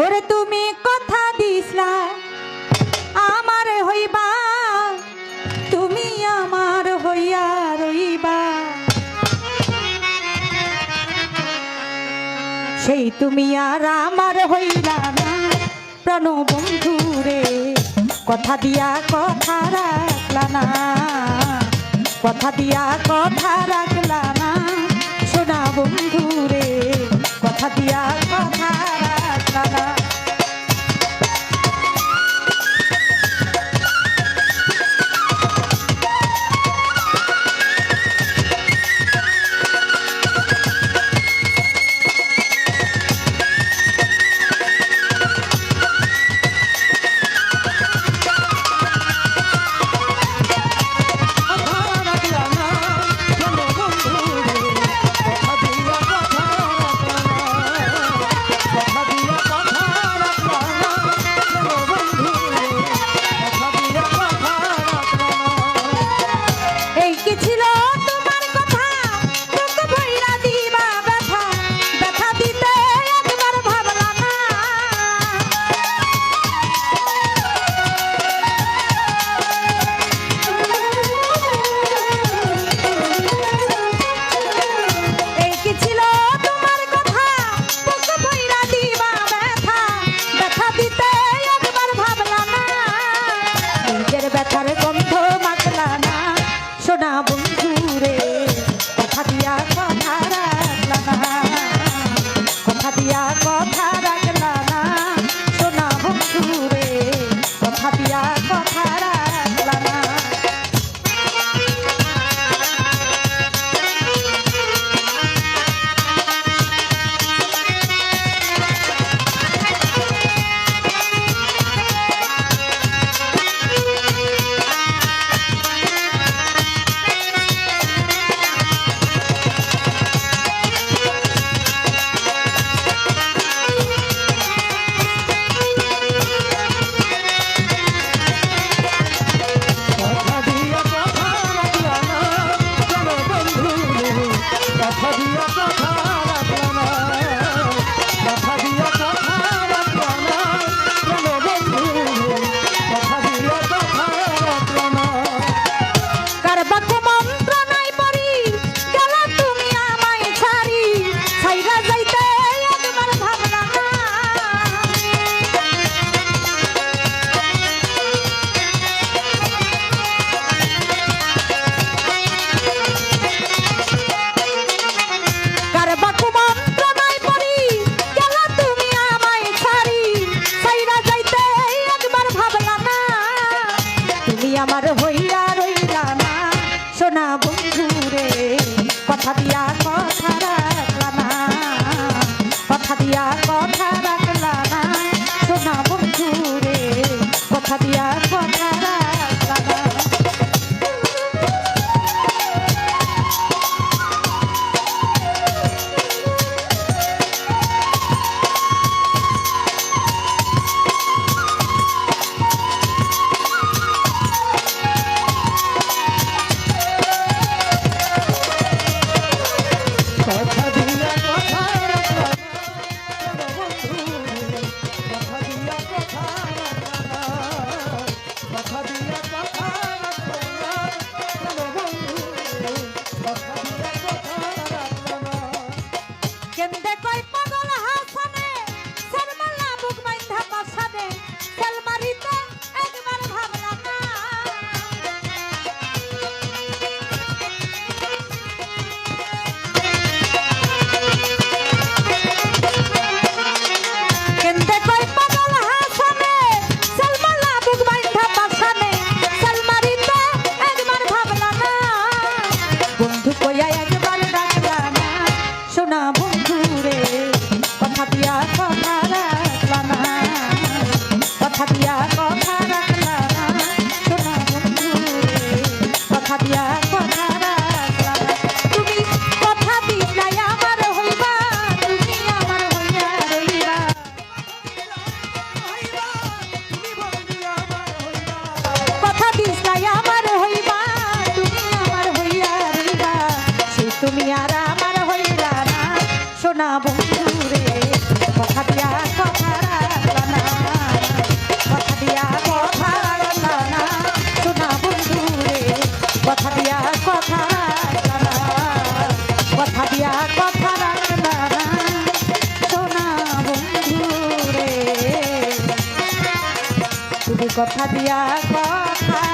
ওরে তুমি কথা দিসলা, আমার হইবা, তুমি আমার হইয়া রইবা। সেই তুমি আর আমার হইলা না, প্রাণ বন্ধু রে। কথা দিয়া কথা রাখলা না, কথা দিয়া কথা রাখলা না, সোনা বন্ধু রে। কথা দিয়া কথা কেন্দে কই পাগল হাসানে। শর্মালা মুখ মাইন্ধা পাশানে। সেলমারি তো একবার ভাবলাম না। কেন্দে কই পাগল হাসানে। শর্মালা মুখ মাইন্ধা পাশানে। সেলমারি তো একবার ভাবলাম না। বন্ধু কইয়া তুমি আর আমার হইরা না। সোনা বন্ধু কথা দিয়া কথা না। কথা দিয়া কথা দিয়া কথা না। কথা দিয়া কথা দিয়া কথা